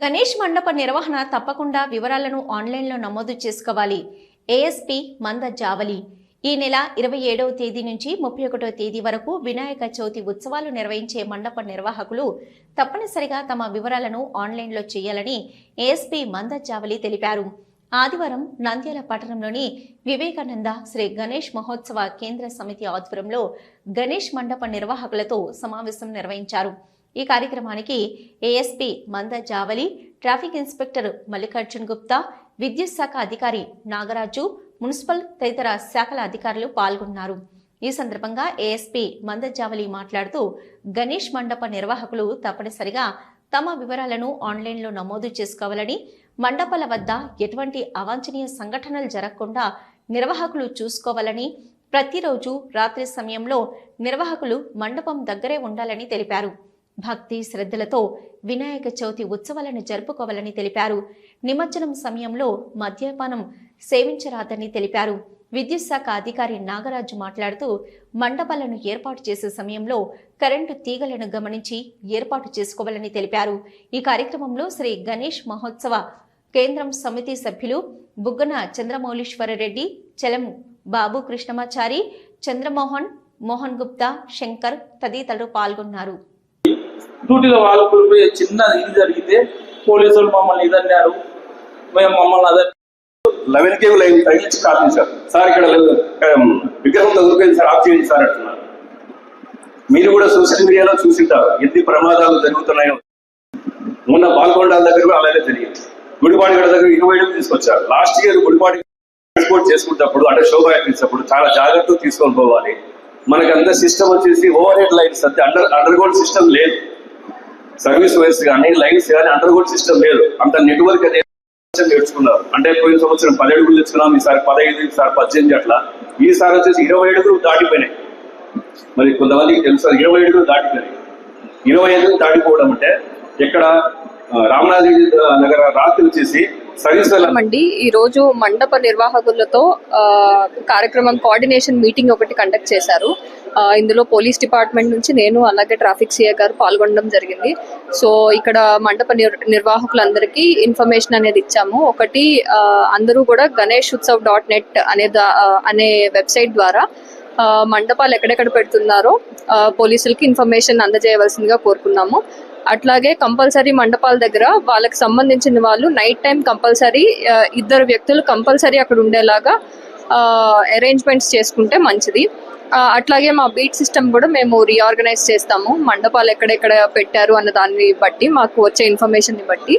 గణేష్ మండప నిర్వహణ తప్పకుండా వివరాలను ఆన్లైన్లో నమోదు చేసుకోవాలి. ఏఎస్పి మంద జావలి. ఈ నెల ఇరవై ఏడవ తేదీ నుంచి ముప్పై ఒకటో తేదీ వరకు వినాయక చవితి ఉత్సవాలు నిర్వహించే మండప నిర్వాహకులు తప్పనిసరిగా తమ వివరాలను ఆన్లైన్లో చేయాలని ఏఎస్పి మంద జావలి తెలిపారు. ఆదివారం నంద్యాల పట్టణంలోని వివేకానంద శ్రీ గణేష్ మహోత్సవ కేంద్ర సమితి ఆధ్వర్యంలో గణేష్ మండప నిర్వాహకులతో సమావేశం నిర్వహించారు. ఈ కార్యక్రమానికి ASP Manda Javali traffic inspector Mallikarjun Gupta విద్యుత్ శాఖ అధికారి నాగరాజు మున్సిపల్ తదితర శాఖల అధికారులు పాల్గొన్నారు. ఈ సందర్భంగా ఏఎస్పీ మంద జావలి మాట్లాడుతూ గణేష్ మండప నిర్వాహకులు తప్పనిసరిగా తమ వివరాలను ఆన్లైన్లో నమోదు చేసుకోవాలని మండపాల వద్ద ఎటువంటి అవాంఛనీయ సంఘటనలు జరగకుండా నిర్వాహకులు చూసుకోవాలని ప్రతిరోజు రాత్రి సమయంలో నిర్వాహకులు మండపం దగ్గరే ఉండాలని తెలిపారు. భక్తి శ్రద్ధలతో వినాయక చవితి ఉత్సవాలను జరుపుకోవాలని తెలిపారు. నిమజ్జనం సమయంలో మద్యపానం సేవించరాదని తెలిపారు. విద్యుత్ శాఖ అధికారి నాగరాజు మాట్లాడుతూ మండపాలను ఏర్పాటు చేసే సమయంలో కరెంటు తీగలను గమనించి ఏర్పాటు చేసుకోవాలని తెలిపారు. ఈ కార్యక్రమంలో శ్రీ గణేష్ మహోత్సవ కేంద్రం సమితి సభ్యులు బుగ్గన చంద్రమౌళీశ్వరరెడ్డి చలం బాబు కృష్ణమాచారి చంద్రమోహన్ మోహన్ గుప్తా శంకర్ తదితరులు పాల్గొన్నారు. డ్యూటీలో వాళ్ళు పోయి చిన్న ఇది జరిగితే పోలీసులు మమ్మల్ని ఇదన్నారు. మేము మమ్మల్ని అదే లెవెన్ కేవ్ లైన్ తగిలించి కాపీ సార్ సార్ ఇక్కడ విగ్రహం తగులుపోయింది సార్ ఆఫ్ చేయండి సార్ అంటున్నారు. మీరు కూడా సోషల్ మీడియాలో చూసింటారు ఎన్ని ప్రమాదాలు జరుగుతున్నాయో. మొన్న బాల్కొండాల దగ్గర కూడా అలాగే జరిగింది. గుడిపాడిగడ దగ్గర ఇరవై ఏడు తీసుకొచ్చారు. లాస్ట్ ఇయర్ గుడిపాడి ట్రాన్స్పోర్ట్ చేసుకున్నప్పుడు అంటే శోభాయాత్రించినప్పుడు చాలా జాగ్రత్తగా తీసుకొని పోవాలి. మనకంతా సిస్టమ్ వచ్చేసి ఓవర్ హెడ్ లైన్స్ అంతే. అండర్ అండర్ గ్రౌండ్ సిస్టమ్ లేదు. సర్వీస్ వైర్స్ కానీ లైన్స్ కానీ అండర్ గ్రౌండ్ సిస్టమ్ లేదు. అంత నెట్వర్క్ అనేది నేర్చుకున్నారు. అంటే పోయిన సంవత్సరం పదిహేడు తెచ్చుకున్నాం ఈసారి పదహైదు ఈసారి పద్దెనిమిది అట్లా. ఈసారి వచ్చేసి ఇరవై ఏడుగురు దాటిపోయినాయి. మరి కొంతమందికి తెలుసు ఇరవై ఏడుగురు దాటిపోయినాయి. ఇరవై ఐదు దాటిపోవడం అంటే ఇక్కడ ఆ, నగర రాత్రి వచ్చేసి అండి ఈ రోజు మండప నిర్వాహకులతో కార్యక్రమం కోఆర్డినేషన్ మీటింగ్ ఒకటి కండక్ట్ చేశారు. ఇందులో పోలీస్ డిపార్ట్మెంట్ నుంచి నేను అలాగే ట్రాఫిక్ సిఏ గారు పాల్గొనడం జరిగింది. సో ఇక్కడ మండప నిర్వాహకులందరికీ ఇన్ఫర్మేషన్ అనేది ఇచ్చాము. ఒకటి అందరూ కూడా గణేష్ ఉత్సవ్ డాట్ నెట్ అనే దా- అనే వెబ్సైట్ ద్వారా మండపాలు ఎక్కడెక్కడ పెడుతున్నారో పోలీసులకి ఇన్ఫర్మేషన్ అందజేయవలసిందిగా కోరుకున్నాము. అట్లాగే కంపల్సరీ మండపాల దగ్గర వాళ్ళకి సంబంధించిన వాళ్ళు నైట్ టైం కంపల్సరీ ఇద్దరు వ్యక్తులు కంపల్సరీ అక్కడ ఉండేలాగా అరేంజ్మెంట్స్ చేసుకుంటే మంచిది. అట్లాగే మా బీట్ సిస్టమ్ కూడా మేము రీఆర్గనైజ్ చేస్తాము. మండపాలు ఎక్కడెక్కడ పెట్టారు అన్న దాన్ని బట్టి మాకు వచ్చే ఇన్ఫర్మేషన్ని బట్టి.